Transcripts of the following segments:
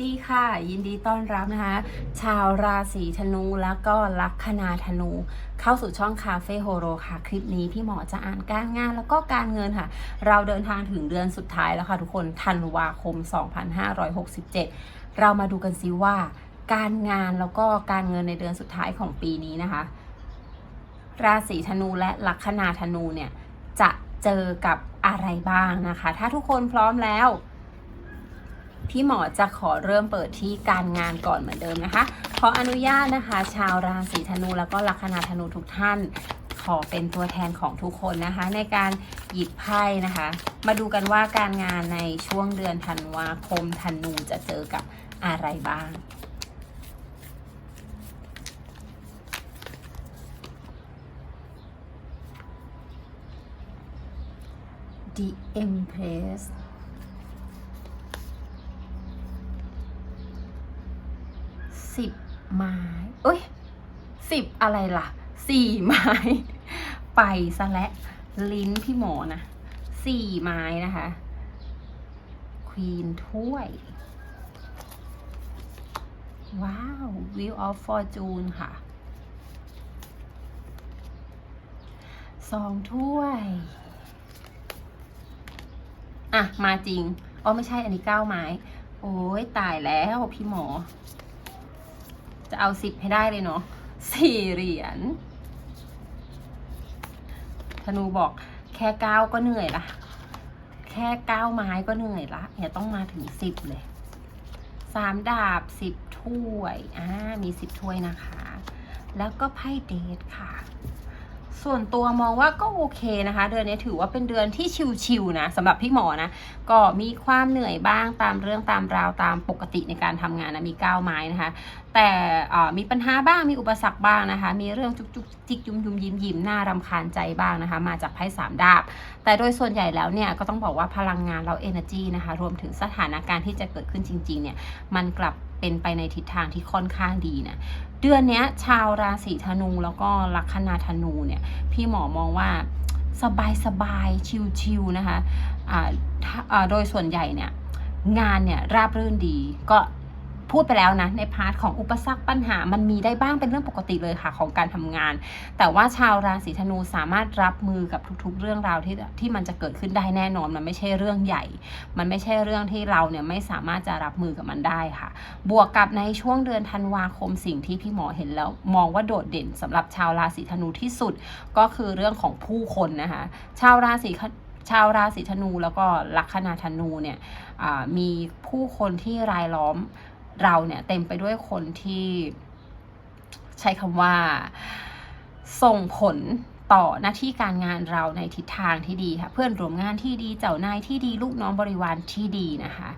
ดีค่ะ ยินดีต้อนรับนะคะ ชาวราศีธนูแล้วก็ลัคนาธนู เข้าสู่ช่องคาเฟ่โฮโรค่ะ คลิปนี้พี่หมอจะอ่านการงานแล้วก็การเงินค่ะ เราเดินทางถึงเดือนสุดท้ายแล้วค่ะทุกคนธันวาคม 2567 เรามาดูกันซิว่า การงานแล้วก็การเงินในเดือนสุดท้ายของปีนี้นะคะ ราศีธนูและลัคนาธนูเนี่ยจะเจอกับอะไรบ้างนะคะ ถ้าทุกคนพร้อมแล้ว พี่หมอจะขอเริ่มเปิดที่การงานก่อนเหมือนเดิมนะคะ ขออนุญาตนะคะ ชาวราศีธนูแล้วก็ลัคนาธนูทุกท่าน ขอเป็นตัวแทนของทุกคนนะคะ ในการหยิบไพ่นะคะ มาดูกันว่าการงานในช่วงเดือนธันวาคมธนูจะเจอกับอะไรบ้าง The Empress สิบไม้เอ้ยสิบอะไรล่ะสี่ไม้ ไปซะและลิ้นพี่หมอนะสี่ไม้นะคะควีนถ้วย ว้าว Wheel of Fortune ค่ะสองถ้วย อะ มาจริง อ๋อ ไม่ใช่อันนี้เก้าไม้ โอ้ยตายแล้วพี่หมอ จะเอาสิบให้ได้เลยเนาะสี่เหรียญธนูบอกแค่เก้าก็เหนื่อยละแค่เก้าไม้ก็เหนื่อยละเนี่ยต้องมาถึงสิบเลยสามดาบสิบถ้วยอ่ามีสิบถ้วยนะคะ แล้วก็ไพ่เดทค่ะ ส่วนตัวมองว่าก็โอเคนะคะ เดือนนี้ถือว่าเป็นเดือนที่ชิวๆนะสำหรับพี่หมอนะ ก็มีความเหนื่อยบ้างตามเรื่องตามราวตามปกติในการทำงานนะมีก้าวไม้นะคะ แต่เอ่อมีปัญหาบ้างมีอุปสรรคบ้างนะคะ มีเรื่องจุกจุกจิกยุมยุมยิ้มยิ้มน่ารำคาญใจบ้างนะคะ มาจากไพ่สามดาบ แต่โดยส่วนใหญ่แล้วเนี่ยก็ต้องบอกว่าพลังงานเรา energy นะคะรวมถึงสถานการณ์ที่จะเกิดขึ้นจริงๆเนี่ยมันกลับ เป็นไปในทิศทางที่ค่อนข้างดีนะเดือนนี้ชาวราศีธนูแล้วก็ลัคนาธนูเนี่ยพี่หมอมองว่าสบายสบายๆชิวๆนะคะอ่าถ้าอ่าโดยส่วนใหญ่เนี่ยงานเนี่ยราบรื่นดีก็ พูดไปแล้วนะในพาร์ทของอุปสรรคปัญหามันมีได้บ้างเป็นเรื่องปกติเลยค่ะของการทำงาน แต่ว่าชาวราศีธนูสามารถรับมือกับทุกๆ เรื่องราวที่ที่มันจะเกิดขึ้นได้แน่นอน มันไม่ใช่เรื่องใหญ่ มันไม่ใช่เรื่องที่เราเนี่ยไม่สามารถจะรับมือกับมันได้ค่ะ บวกกับในช่วงเดือนธันวาคมสิ่งที่พี่หมอเห็นแล้ว มองว่าโดดเด่นสำหรับชาวราศีธนูที่สุดก็คือเรื่องของผู้คนนะคะชาวราศีชาวราศีธนูแล้วก็ลัคนาธนูเนี่ยมีผู้คนที่รายล้อม เราเนี่ยเต็มไปด้วยคนที่ใช้คำว่า ส่งผลต่อหน้าที่การงานเราในทิศทางที่ดีค่ะ เพื่อนร่วมงานที่ดีเจ้านายที่ดีลูกน้องบริวารที่ดีนะคะ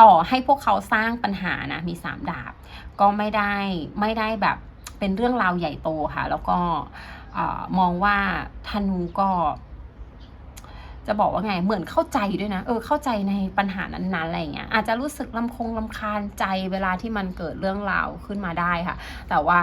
ต่อให้พวกเขาสร้างปัญหานะมีสามดาบ ก็ไม่ได้ไม่ได้แบบเป็นเรื่องราวใหญ่โตค่ะ แล้วก็อมองว่าธนูก็ จะบอกว่าไงเหมือนเข้าใจด้วยนะ เออเข้าใจในปัญหานั้นๆอะไรเงี้ยอาจจะรู้สึกลำคงลำคาญใจเวลาที่มันเกิดเรื่องราวขึ้นมาได้ค่ะ แต่ว่า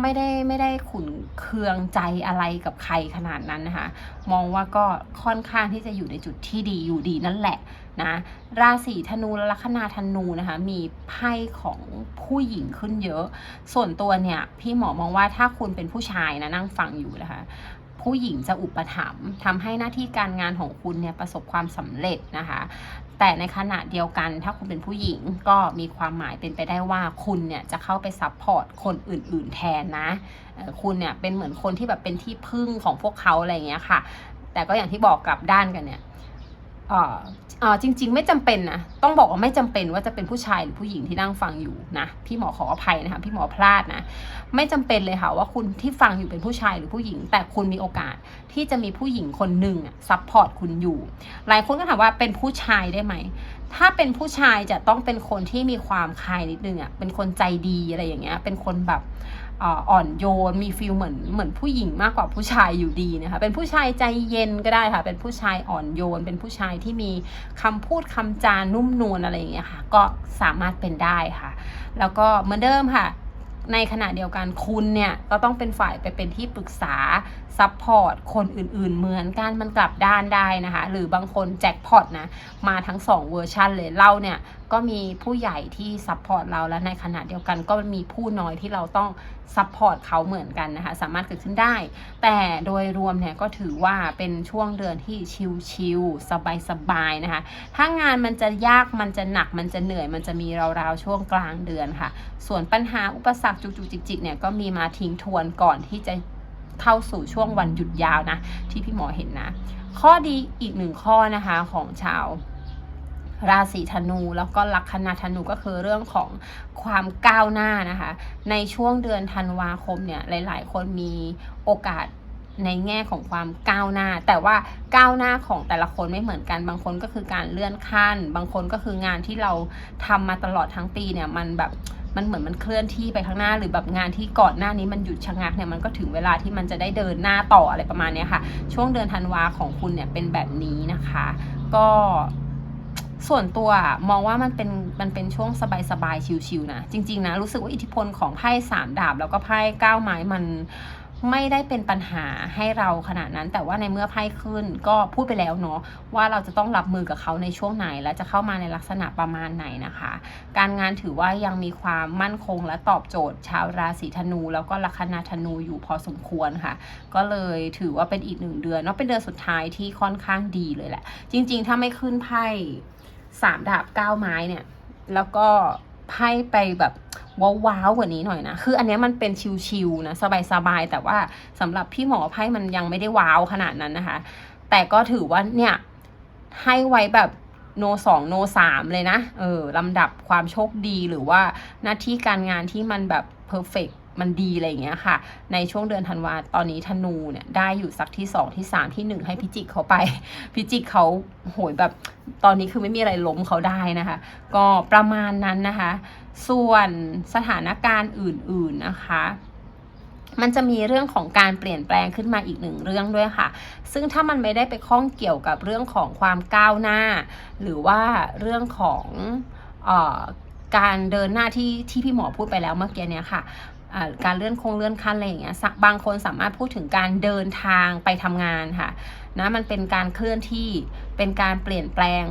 ไม่ได้ไม่ได้ขุนเคืองใจอะไรกับใครขนาดนั้นนะคะ มองว่าก็ค่อนข้างที่จะอยู่ในจุดที่ดีอยู่ดีนั่นแหละนะราศีธนูและลัคนาธนูนะคะ มีไพ่ของผู้หญิงขึ้นเยอะ ส่วนตัวเนี่ย พี่หมอมองว่าถ้าคุณเป็นผู้ชายนะนั่งฟังอยู่นะคะ ผู้หญิงจะอุปถัมภ์ทำให้หน้าที่การงานของคุณเนี่ยประสบความสำเร็จนะคะ แต่ในขณะเดียวกันถ้าคุณเป็นผู้หญิงก็มีความหมายเป็นไปได้ว่าคุณเนี่ยจะเข้าไปซัพพอร์ตคนอื่น ๆ แทนนะคุณเนี่ยเป็นเหมือนคนที่แบบเป็นที่พึ่งของพวกเขาอะไรเงี้ยค่ะ แต่ก็อย่างที่บอกกลับด้านกันเนี่ย เอ่อเอ่อจริง ๆ ไม่จำเป็นนะต้องบอกว่าไม่จำเป็นว่าจะเป็นผู้ชายหรือผู้หญิงที่นั่งฟังอยู่นะพี่หมอขออภัยนะคะพี่หมอพลาดนะไม่จำเป็นเลยค่ะว่าคุณที่ฟังอยู่เป็นผู้ชายหรือผู้หญิง แต่คุณมีโอกาสที่จะมีผู้หญิงคนหนึ่งอะซัพพอร์ตคุณอยู่ หลายคนก็ถามว่าเป็นผู้ชายได้ไหมถ้าเป็นผู้ชายจะต้องเป็นคนที่มีความคายนิดนึงอะเป็นคนใจดีอะไรอย่างเงี้ยเป็นคนแบบ อ่อนโยน มีฟีลเหมือนเหมือนผู้หญิงมากกว่าผู้ชายอยู่ดีนะคะ เป็นผู้ชายใจเย็นก็ได้ค่ะ เป็นผู้ชายอ่อนโยน เป็นผู้ชายที่มีคำพูดคำจานุ่มนวลอะไรอย่างเงี้ยค่ะ ก็สามารถเป็นได้ค่ะ แล้วก็เหมือนเดิมค่ะในขณะเดียวกันคุณเนี่ยก็ต้องเป็นฝ่ายไปเป็นที่ปรึกษาซัพพอร์ตคนอื่นๆ เหมือนกันมันกลับด้านได้นะคะ หรือบางคนแจ็คพอตนะ มาทั้ง 2 เวอร์ชันเลยเราเนี่ย ก็มีผู้ใหญ่ที่ซัพพอร์ตเราและในขณะเดียวกันก็มีผู้น้อยที่เราต้องซัพพอร์ตเขาเหมือนกันนะคะสามารถเกิดขึ้นได้ แต่โดยรวมเนี่ยก็ถือว่าเป็นช่วงเดือนที่ชิลๆสบายๆนะคะถ้างานมันจะยากมันจะหนักมันจะเหนื่อย มันจะมีราวๆช่วงกลางเดือนค่ะ ส่วนปัญหาอุปสรรคจุกจุกจิกจิกเนี่ยก็มีมาทิ้งทวนก่อนที่จะเข้าสู่ช่วงวันหยุดยาวนะ ที่พี่หมอเห็นนะ ข้อดีอีกหนึ่งข้อนะคะของชาว ราศีธนู แล้วก็ลัคนาธนูก็คือเรื่องของความก้าวหน้านะคะ ในช่วงเดือนธันวาคมเนี่ยหลาย ๆ คนมีโอกาสในแง่ของความก้าวหน้า แต่ว่าก้าวหน้าของแต่ละคนไม่เหมือนกัน บางคนก็คือการเลื่อนขั้น บางคนก็คืองานที่เราทำมาตลอดทั้งปีเนี่ยมันแบบมันเหมือนมันเคลื่อนที่ไปข้างหน้าหรือแบบงานที่ก่อนหน้านี้มันหยุดชะงักเนี่ยมันก็ถึงเวลาที่มันจะได้เดินหน้าต่ออะไรประมาณนี้ค่ะ ช่วงเดือนธันวาของคุณเนี่ยเป็นแบบนี้นะคะ ก็ ส่วนตัวมองว่ามันเป็นมันเป็นช่วงสบายๆชิวๆนะจริงๆนะรู้สึกว่าอิทธิพลของไพ่สามดาบแล้วก็ไพ่เก้าไม้มันไม่ได้เป็นปัญหาให้เราขนาดนั้น แต่ว่าในเมื่อไพ่ขึ้นก็พูดไปแล้วเนาะว่าเราจะต้องรับมือกับเขาในช่วงไหน และจะเข้ามาในลักษณะประมาณไหนนะคะ การงานถือว่ายังมีความมั่นคงและตอบโจทย์ ชาวราศีธนู แล้วก็ลัคนาธนูอยู่พอสมควรค่ะ ก็เลยถือว่าเป็นอีกหนึ่งเดือนเนาะเป็นเดือนสุดท้ายที่ค่อนข้างดีเลยแหละ จริง ๆ ถ้าไม่ขึ้นไพ่ สามดาบเก้าไม้เนี่ย แล้วก็ไพ่ไปแบบว้าวๆกว่านี้หน่อยนะ คืออันนี้มันเป็นชิวๆนะ สบายๆ แต่ว่าสำหรับพี่หมอไพ่มันยังไม่ได้ว้าวขนาดนั้นนะคะ แต่ก็ถือว่าเนี่ยให้ไว้แบบโนสองโนสามเลยนะ เออลำดับความโชคดีหรือว่าหน้าที่การงานที่มันแบบเพอร์เฟก มันดีอะไรอย่างเงี้ยค่ะ ในช่วงเดือนธันวาตอนนี้ธนูเนี่ยได้อยู่สักที่สองที่สามที่หนึ่งให้พิจิกเขาไป พิจิกเขาโหยแบบตอนนี้คือไม่มีอะไรล้มเขาได้นะคะ ก็ประมาณนั้นนะคะ ส่วนสถานการณ์อื่น ๆนะคะมันจะมีเรื่องของการเปลี่ยนแปลงขึ้นมาอีกหนึ่งเรื่องด้วยค่ะ ซึ่งถ้ามันไม่ได้ไปข้องเกี่ยวกับเรื่องของความก้าวหน้า หรือว่าเรื่องของออการเดินหน้าที่ที่พี่หมอพูดไปแล้วเมื่อกี้เนี้ยค่ะ การเลื่อนคงเลื่อนขั้นอะไรอย่างเงี้ยสักบางคนสามารถพูดถึงการเดินทางไปทำงานค่ะนะมันเป็นการเคลื่อนที่เป็นการเปลี่ยนแปลง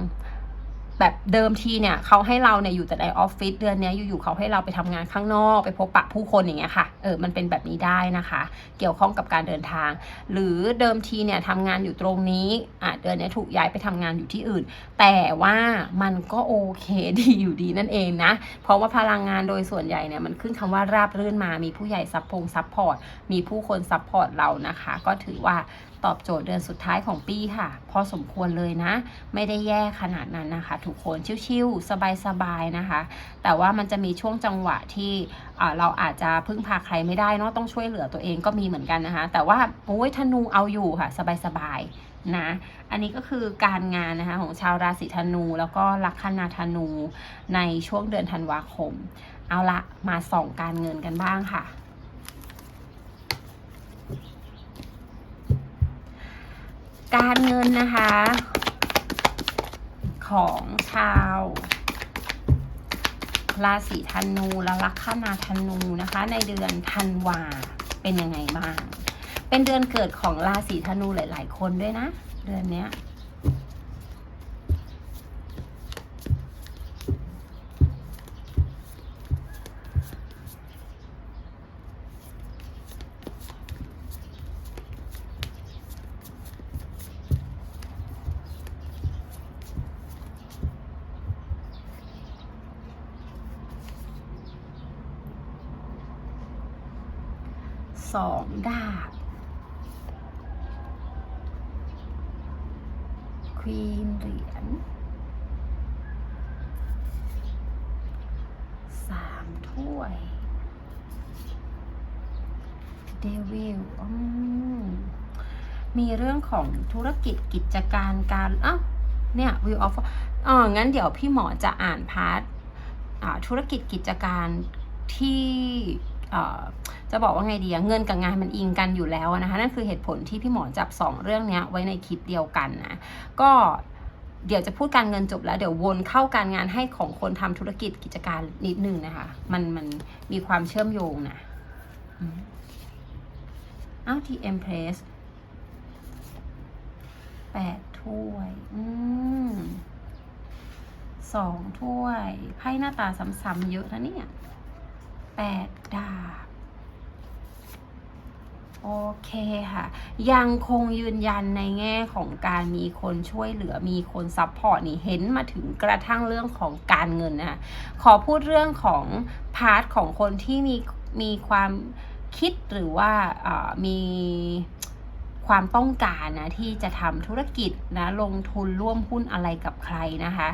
แบบเดิมทีเนี่ยเขาให้เราเนี่ยอยู่แต่ในออฟฟิศเดือนนี้อยู่ๆเขาให้เราไปทำงานข้างนอก ไปพบปะผู้คนอย่างเงี้ยค่ะเออมันเป็นแบบนี้ได้นะคะ เกี่ยวข้องกับการเดินทาง หรือเดิมทีเนี่ยทำงานอยู่ตรงนี้อะเดือนนี้ถูกย้ายไปทำงานอยู่ที่อื่น แต่ว่ามันก็โอเคดีอยู่ดีนั่นเองนะ เพราะว่าพลังงานโดยส่วนใหญ่เนี่ยมันขึ้นคำว่าราบรื่นมามีผู้ใหญ่ซัพพงซัพพอร์ตมีผู้คนซัพพอร์ตเรานะคะ ก็ถือว่า ตอบโจทย์เดือนสุดท้ายของปีค่ะ พอสมควรเลยนะ ไม่ได้แย่ขนาดนั้นนะคะ ทุกคนชิวๆสบายๆนะคะ แต่ว่ามันจะมีช่วงจังหวะที่เราอาจจะพึ่งพาใครไม่ได้เนาะต้องช่วยเหลือตัวเองก็มีเหมือนกันนะคะ แต่ว่าโอ้ยธนูเอาอยู่ค่ะ สบายๆนะอันนี้ก็คือการงานนะคะของชาวราศีธนู แล้วก็ลัคนาธนูในช่วงเดือนธันวาคม เอาละมาส่องการเงินกันบ้างค่ะ การเงินนะคะ ของชาว ราศีธนูและลัคนาธนูนะคะ ในเดือนธันวาเป็นยังไงบ้าง เป็นเดือนเกิดของราศีธนูหลาย ๆ คนด้วยนะ เดือนเนี้ย สองดาบ ควีนเหรียญสามถ้วยเดวิลอืมมีเรื่องของธุรกิจกิจการการอ้าวเนี่ยวิวออฟอ๋องั้นเดี๋ยวพี่หมอจะอ่านพาร์ทธุรกิจกิจการที่ จะบอกว่าไงดีเงินกับงานมันอิงกันอยู่แล้วนะคะนั่นคือเหตุผลที่พี่หมอจับสองเรื่องนี้ไว้ในคลิปเดียวกันนะก็เดี๋ยวจะพูดการเงินจบแล้วเดี๋ยววนเข้าการงานให้ของคนทำธุรกิจกิจการนิดนึงนะคะ มันมันมีความเชื่อมโยงนะเอ้าวทีเอ็มเพรสแปดถ้วย อืมสองถ้วยไพ่หน้าตาซ้ำๆเยอะนะเนี่ย แปดดาบ โอเคค่ะ ยังคงยืนยันในแง่ของการมีคนช่วยเหลือมีคนซัพพอร์ตนี่เห็นมาถึงกระทั่งเรื่องของการเงินนะคะขอพูดเรื่องของพาร์ทของคนที่มีมีความคิดหรือว่ามี ความต้องการนะที่จะทำธุรกิจนะลงทุนร่วมหุ้นอะไรกับใครนะคะ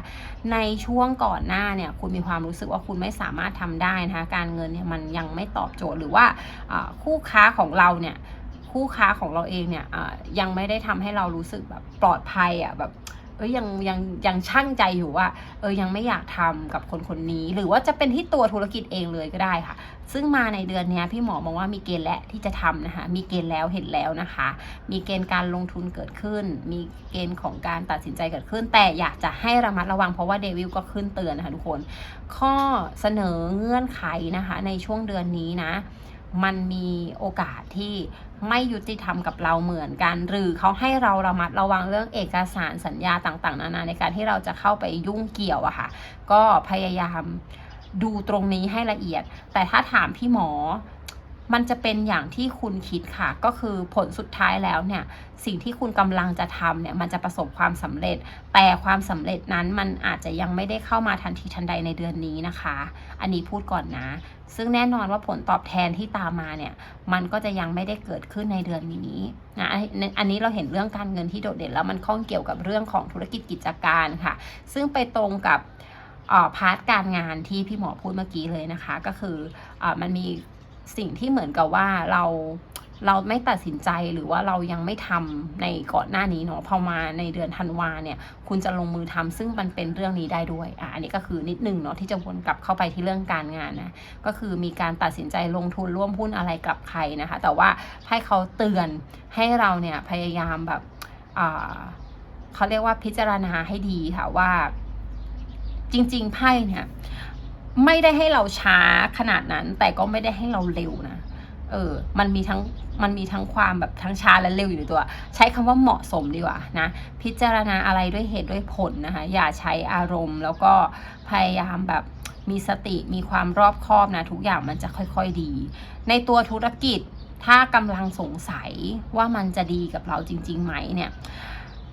ในช่วงก่อนหน้าเนี่ยคุณมีความรู้สึกว่าคุณไม่สามารถทำได้นะคะการเงินเนี่ยมันยังไม่ตอบโจทย์หรือว่าคู่ค้าของเราเนี่ยคู่ค้าของเราเองเนี่ยยังไม่ได้ทำให้เรารู้สึกแบบปลอดภัยอะแบบ เอ้ยยังยังยังช่างใจอยู่ว่า เออยังไม่อยากทำกับคนคนนี้ หรือว่าจะเป็นที่ตัวธุรกิจเองเลยก็ได้ค่ะ ซึ่งมาในเดือนนี้พี่หมอมองว่ามีเกณฑ์และที่จะทำนะคะมีเกณฑ์แล้วเห็นแล้วนะคะ มีเกณฑ์การลงทุนเกิดขึ้น มีเกณฑ์ของการตัดสินใจเกิดขึ้น แต่อยากจะให้ระมัดระวังเพราะว่าเดวิลก็ขึ้นเตือนนะคะทุกคน ข้อเสนอเงื่อนไขนะคะ ในช่วงเดือนนี้นะ มันมีโอกาสที่ไม่ยุติธรรมกับเราเหมือนกัน หรือเขาให้เราระมัดระวังเรื่องเอกสารสัญญาต่างๆ นานาในการที่เราจะเข้าไปยุ่งเกี่ยวอะค่ะ ก็พยายามดูตรงนี้ให้ละเอียด แต่ถ้าถามพี่หมอ มันจะเป็นอย่างที่คุณคิดค่ะ ก็คือผลสุดท้ายแล้วเนี่ย สิ่งที่คุณกำลังจะทำเนี่ย มันจะประสบความสำเร็จ แต่ความสำเร็จนั้นมันอาจจะยังไม่ได้เข้ามาทันทีทันใดในเดือนนี้นะคะ อันนี้พูดก่อนนะ ซึ่งแน่นอนว่าผลตอบแทนที่ตามมาเนี่ย มันก็จะยังไม่ได้เกิดขึ้นในเดือนนี้นะ อันนี้อันนี้เราเห็นเรื่องการเงินที่โดดเด่นแล้วมันข้องเกี่ยวกับเรื่องของธุรกิจกิจการค่ะ ซึ่งไปตรงกับออพาร์ทการงานที่พี่หมอพูดเมื่อกี้เลยนะคะ ก็คืออมันมี สิ่งที่เหมือนกับว่าเราเราไม่ตัดสินใจหรือว่าเรายังไม่ทำในก่อนหน้านี้เนาะพอมาในเดือนธันวาเนี่ย คุณจะลงมือทำซึ่งมันเป็นเรื่องนี้ได้ด้วยอะอันนี้ก็คือนิดนึงเนาะที่จะวนกลับเข้าไปที่เรื่องการงานนะก็คือมีการตัดสินใจลงทุนร่วมหุ้นอะไรกับใครนะคะ แต่ว่าให้เขาเตือนให้เราเนี่ยพยายามแบบอ่าเขาเรียกว่าพิจารณาให้ดีค่ะว่า จริง ๆไพ่เนี่ย ไม่ได้ให้เราช้าขนาดนั้น แต่ก็ไม่ได้ให้เราเร็วนะ เออ มันมีทั้งมันมีทั้งความแบบทั้งช้าและเร็วอยู่ในตัว ใช้คำว่าเหมาะสมดีกว่านะ พิจารณาอะไรด้วยเหตุด้วยผลนะคะ อย่าใช้อารมณ์ แล้วก็พยายามแบบมีสติมีความรอบคอบนะ ทุกอย่างมันจะค่อยๆดี ในตัวธุรกิจถ้ากำลังสงสัยว่ามันจะดีกับเราจริงๆไหมเนี่ย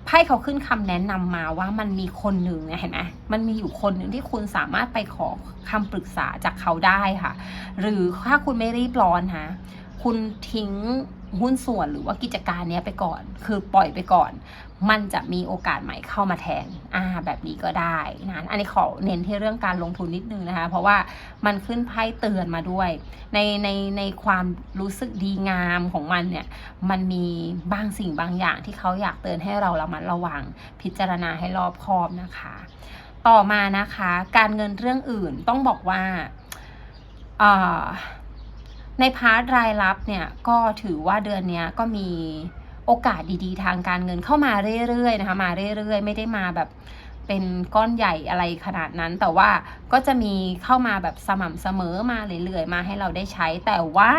ไพ่เขาขึ้นคำแนะนำมาว่ามันมีคนหนึ่งเนี่ยเห็นไหมมันมีอยู่คนหนึ่งที่คุณสามารถไปขอคำปรึกษาจากเขาได้ค่ะ หรือถ้าคุณไม่รีบร้อนฮะ คุณทิ้งหุ้นส่วนหรือว่ากิจการเนี้ยไปก่อน คือปล่อยไปก่อน มันจะมีโอกาสใหม่เข้ามาแทนอ่าแบบนี้ก็ได้นะอันนี้ขอเน้นที่เรื่องการลงทุนนิดนึงนะคะ เพราะว่ามันขึ้นไพ่เตือนมาด้วย ในในในความรู้สึกดีงามของมันเนี่ย มันมีบางสิ่งบางอย่างที่เขาอยากเตือนให้เราระมัดระวัง พิจารณาให้รอบคอบนะคะ ต่อมานะคะ การเงินเรื่องอื่นต้องบอกว่าอ่า ในพาร์ทรายรับเนี่ยก็ถือว่าเดือนนี้ก็มีโอกาสดีๆ ทางการเงินเข้ามาเรื่อยๆนะคะมาเรื่อยๆ ไม่ได้มาแบบเป็นก้อนใหญ่อะไรขนาดนั้น แต่ว่าก็จะมีเข้ามาแบบสม่ำเสมอมาเรื่อยๆ มาให้เราได้ใช้แต่ว่า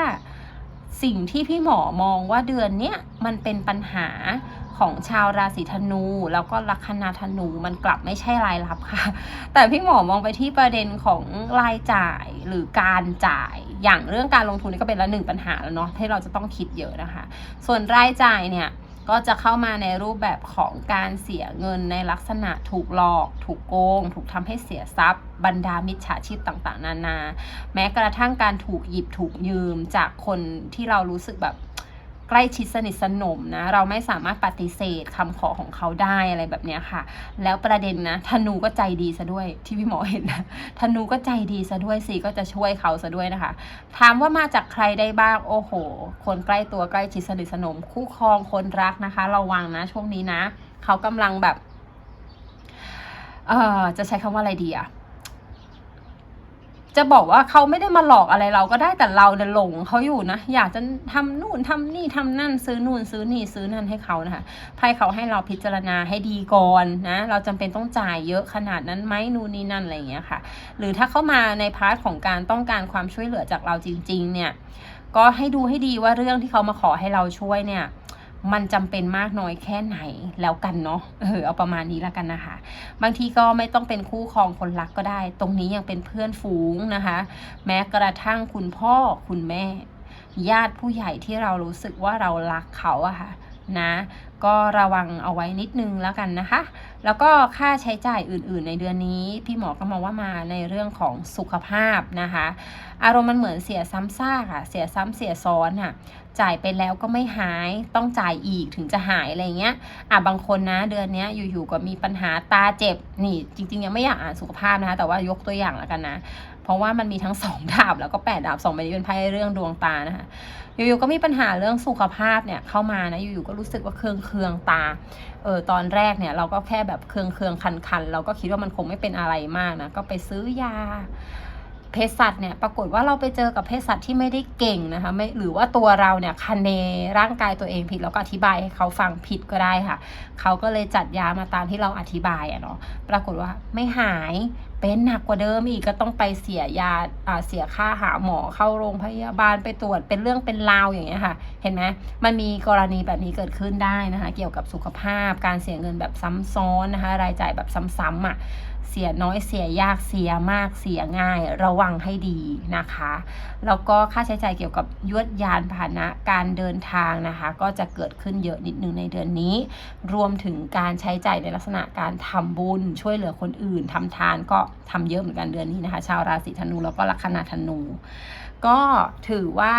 สิ่งที่พี่หมอมองว่าเดือนเนี้ยมันเป็นปัญหาของชาวราศีธนู แล้วก็ลัคนาธนูมันกลับไม่ใช่รายรับค่ะ แต่พี่หมอมองไปที่ประเด็นของรายจ่ายหรือการจ่ายอย่างเรื่องการลงทุนนี่ก็เป็นละหนึ่งปัญหาแล้วเนาะที่เราจะต้องคิดเยอะนะคะ ส่วนรายจ่ายเนี่ย ก็จะเข้ามาในรูปแบบของการเสียเงินในลักษณะถูกหลอก ถูกโกง ถูกทำให้เสียทรัพย์ บรรดามิจฉาชีพต่างๆ นานา แม้กระทั่งการถูกหยิบถูกยืมจากคนที่เรารู้สึกแบบ ใกล้ชิดสนิทสนมนะ เราไม่สามารถปฏิเสธคำขอของเขาได้อะไรแบบเนี้ยค่ะ แล้วประเด็นนะธนูก็ใจดีซะด้วยที่พี่หมอเห็นนะธนูก็ใจดีซะด้วยสิก็จะช่วยเขาซะด้วยนะคะ ถามว่ามาจากใครได้บ้างโอ้โห คนใกล้ตัวใกล้ชิดสนิทสนม คู่ครองคนรักนะคะ ระวังนะช่วงนี้นะ เขากำลังแบบ เอ่อจะใช้คำว่าอะไรดีอะ จะบอกว่าเขาไม่ได้มาหลอกอะไรเราก็ได้แต่เราเนี่ยหลงเขาอยู่นะ อยากจะทำนู่นทำนี่ทำนั่นซื้อนู่นซื้อนี่ซื้อนั่นให้เขานะคะไพ่เขาให้เราพิจารณาให้ดีก่อนนะ เราจำเป็นต้องจ่ายเยอะขนาดนั้นไหมนู่นนี่นั่นอะไรอย่างเงี้ยค่ะ หรือถ้าเข้ามาในพาร์ทของการต้องการความช่วยเหลือจากเราจริง ๆ เนี่ย ก็ให้ดูให้ดีว่าเรื่องที่เขามาขอให้เราช่วยเนี่ย มันจำเป็นมากน้อยแค่ไหนแล้วกันเนาะเออเอาประมาณนี้แล้วกันนะคะ บางทีก็ไม่ต้องเป็นคู่ครองคนรักก็ได้ ตรงนี้ยังเป็นเพื่อนฝูงนะคะ แม้กระทั่งคุณพ่อคุณแม่ ญาติผู้ใหญ่ที่เรารู้สึกว่าเรารักเขาอะค่ะนะ ก็ระวังเอาไว้นิดนึงแล้วกันนะคะ แล้วก็ค่าใช้จ่ายอื่นๆ ในเดือนนี้ พี่หมอก็มองว่ามาในเรื่องของสุขภาพนะคะ อารมณ์มันเหมือนเสียซ้ำซากอะเสียซ้ำเสียซ้อนอะ จ่ายไปแล้วก็ไม่หายต้องจ่ายอีกถึงจะหายอะไรเงี้ยอะบางคนนะ เดือนนี้อยู่ๆก็มีปัญหาตาเจ็บนี่จริง ๆ ยังไม่อยากอ่านสุขภาพนะคะ แต่ว่ายกตัวอย่างแล้วกันนะ เพราะว่ามันมีทั้งสองดาบแล้วก็แปดดาบสองใบนี้เป็นไพ่เรื่องดวงตานะคะอยู่ๆก็มีปัญหาเรื่องสุขภาพเนี่ยเข้ามานะอยู่ๆก็รู้สึกว่าเคืองเคืองตาเออตอนแรกเนี่ยเราก็แค่แบบเคืองเคืองคันคันๆเราก็คิดว่ามันคงไม่เป็นอะไรมากนะก็ไปซื้อยา เภสัชเนี่ยปรากฏว่าเราไปเจอกับเภสัชที่ไม่ได้เก่งนะคะไม่หรือว่าตัวเราเนี่ยคันเนร่างกายตัวเองผิดแล้วก็อธิบายให้เขาฟังผิดก็ได้ค่ะ เขาก็เลยจัดยามาตามที่เราอธิบายอะเนาะปรากฏว่าไม่หายเป็นหนักกว่าเดิมอีกก็ต้องไปเสียยาอ่าเสียค่าหาหมอเข้าโรงพยาบาลไปตรวจเป็นเรื่องเป็นราวอย่างเงี้ยค่ะ เห็นไหมมันมีกรณีแบบนี้เกิดขึ้นได้นะคะ เกี่ยวกับสุขภาพการเสียเงินแบบซ้ำซ้อนนะคะ รายจ่ายแบบซ้ำๆอะ เสียน้อยเสียยากเสียมากเสียง่าย ระวังให้ดีนะคะ แล้วก็ค่าใช้จ่ายเกี่ยวกับยวดยานพาหนะการเดินทางนะคะ ก็จะเกิดขึ้นเยอะนิดนึงในเดือนนี้ รวมถึงการใช้จ่ายในลักษณะการทำบุญช่วยเหลือคนอื่นทำทานก็ทำเยอะเหมือนกันเดือนนี้นะคะ ชาวราศีธนูแล้วก็ลัคนาธนู ก็ถือว่า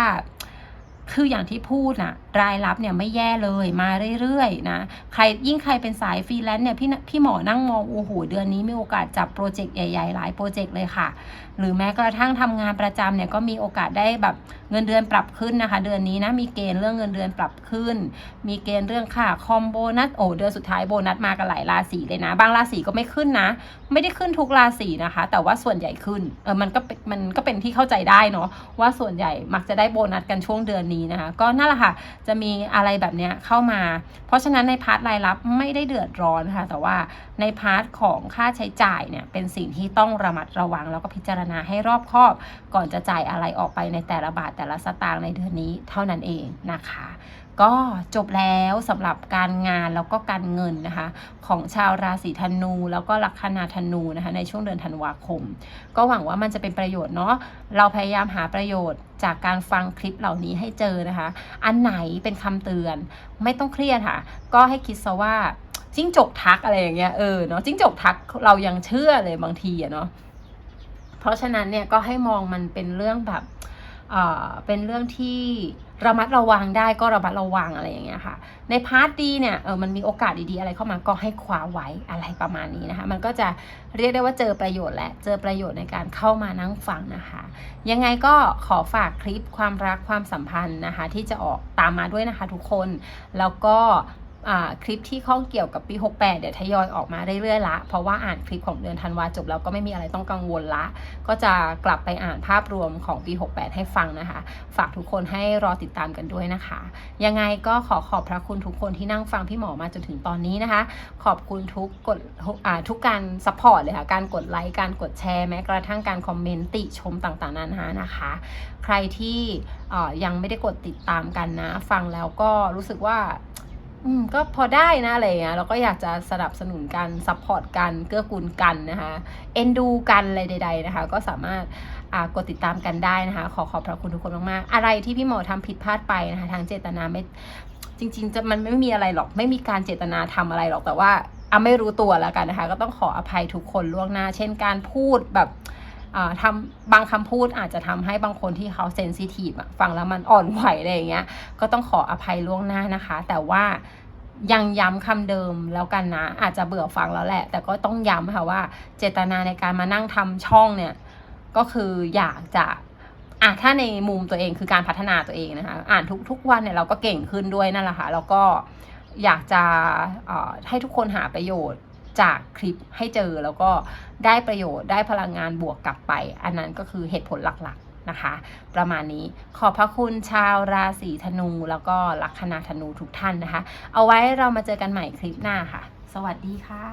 คืออย่างที่พูดนะรายรับเนี่ยไม่แย่เลยมาเรื่อยๆนะใครยิ่งใครเป็นสายฟรีแลนซ์เนี่ยพี่พี่หมอนั่งมองโอ้โหเดือนนี้มีโอกาสจับโปรเจกต์ใหญ่ๆหลายโปรเจกต์เลยค่ะ หรือแม้กระทั่งทำงานประจำเนี่ยก็มีโอกาสได้แบบเงินเดือนปรับขึ้นนะคะ เดือนนี้นะมีเกณฑ์เรื่องเงินเดือนปรับขึ้น มีเกณฑ์เรื่องค่าคอมโบนัสโอ้เดือนสุดท้ายโบนัสมากันหลายราศีเลยนะ บางราศีก็ไม่ขึ้นนะ ไม่ได้ขึ้นทุกราศีนะคะ แต่ว่าส่วนใหญ่ขึ้นเออมันก็เป็นมันก็เป็นที่เข้าใจได้เนาะว่าส่วนใหญ่มักจะได้โบนัสกันช่วงเดือนนี้นะคะ ก็นั่นแหละค่ะ จะมีอะไรแบบเนี้ยเข้ามา เพราะฉะนั้นในพาร์ทรายรับไม่ได้เดือดร้อนค่ะ แต่ว่าในพาร์ทของค่าใช้จ่ายเนี่ยเป็นสิ่งที่ต้องระมัดระวัง แล้วก็พิจารณาให้รอบคอบ ก่อนจะจ่ายอะไรออกไปในแต่ละบาทแต่ละสตางค์ในเดือนนี้เท่านั้นเองนะคะ ก็จบแล้วสำหรับการงานแล้วก็การเงินนะคะ ของชาวราศีธนู แล้วก็ลัคนาธนูนะคะในช่วงเดือนธันวาคม ก็หวังว่ามันจะเป็นประโยชน์เนาะเราพยายามหาประโยชน์จากการฟังคลิปเหล่านี้ให้เจอนะคะ อันไหนเป็นคำเตือน ไม่ต้องเครียดค่ะ ก็ให้คิดซะว่าจิ้งจกทักอะไรอย่างเงี้ยเออเนาะจิ้งจกทักเรายังเชื่อเลยบางทีอะเนาะเพราะฉะนั้นเนี่ยก็ให้มองมันเป็นเรื่องแบบ เป็นเรื่องที่ระมัดระวังได้ก็ระมัดระวังอะไรอย่างเงี้ยค่ะ ในพาร์ทดีเนี่ยเออมันมีโอกาสดีๆอะไรเข้ามาก็ให้คว้าไว้อะไรประมาณนี้นะคะ มันก็จะเรียกได้ว่าเจอประโยชน์แหละเจอประโยชน์ในการเข้ามานั่งฟังนะคะ ยังไงก็ขอฝากคลิปความรักความสัมพันธ์นะคะ ที่จะออกตามมาด้วยนะคะทุกคนแล้วก็ คลิปที่ข้องเกี่ยวกับปี 68 เดี๋ยวทยอยออกมาเรื่อยๆละ เพราะว่าอ่านคลิปของเดือนธันวาจบแล้วก็ไม่มีอะไรต้องกังวลละ ก็จะกลับไปอ่านภาพรวมของปี 68 ให้ฟังนะคะ ฝากทุกคนให้รอติดตามกันด้วยนะคะ ยังไงก็ขอขอบพระคุณทุกคนที่นั่งฟังพี่หมอมาจนถึงตอนนี้นะคะ ขอบคุณทุกกดทุกอ่าทุการซัพพอร์ตเลยค่ะ การกดไลค์ การกดแชร์แม้กระทั่งการคอมเมนต์ติชมต่างๆนานานะคะ ใครที่ยังไม่ได้กดติดตามกันนะ ฟังแล้วก็รู้สึกว่า อืมก็พอได้นะอะไรเงี้ยเราก็อยากจะสนับสนุนกันซัพพอร์ตกันเกื้อกูลกันนะคะเอ็นดูกันอะไรใด ๆนะคะ ก็สามารถอ่ากดติดตามกันได้นะคะ ขอขอบพระคุณทุกคนมากๆ อะไรที่พี่หมอทำผิดพลาดไปนะคะทางเจตนาไม่จริง ๆ จะมันไม่มีอะไรหรอกไม่มีการเจตนาทำอะไรหรอกแต่ว่าอะไม่รู้ตัวแล้วกันนะคะ ก็ต้องขออภัยทุกคนล่วงหน้า เช่นการพูดแบบ ทำบางคำพูดอาจจะทำให้บางคนที่เขาเซนซิทีฟฟังแล้วมันอ่อนไหวอะไรอย่างเงี้ยก็ต้องขออภัยล่วงหน้านะคะ แต่ว่ายังย้ำคำเดิมแล้วกันนะ อาจจะเบื่อฟังแล้วแหละ แต่ก็ต้องย้ำค่ะว่า เจตนาในการมานั่งทำช่องเนี่ย ก็คืออยากจะอะถ้าในมุมตัวเองคือการพัฒนาตัวเองนะคะ อ่านทุกทุกวันเนี่ยเราก็เก่งขึ้นด้วยนั่นแหละค่ะแล้วก็อยากจะให้ทุกคนหาประโยชน์ จากคลิปให้เจอแล้วก็ได้ประโยชน์ได้พลังงานบวกกลับไป อันนั้นก็คือเหตุผลหลักๆนะคะ ประมาณนี้ขอบพระคุณชาวราศีธนูแล้วก็ลัคนาธนูทุกท่านนะคะ เอาไว้เรามาเจอกันใหม่คลิปหน้าค่ะ สวัสดีค่ะ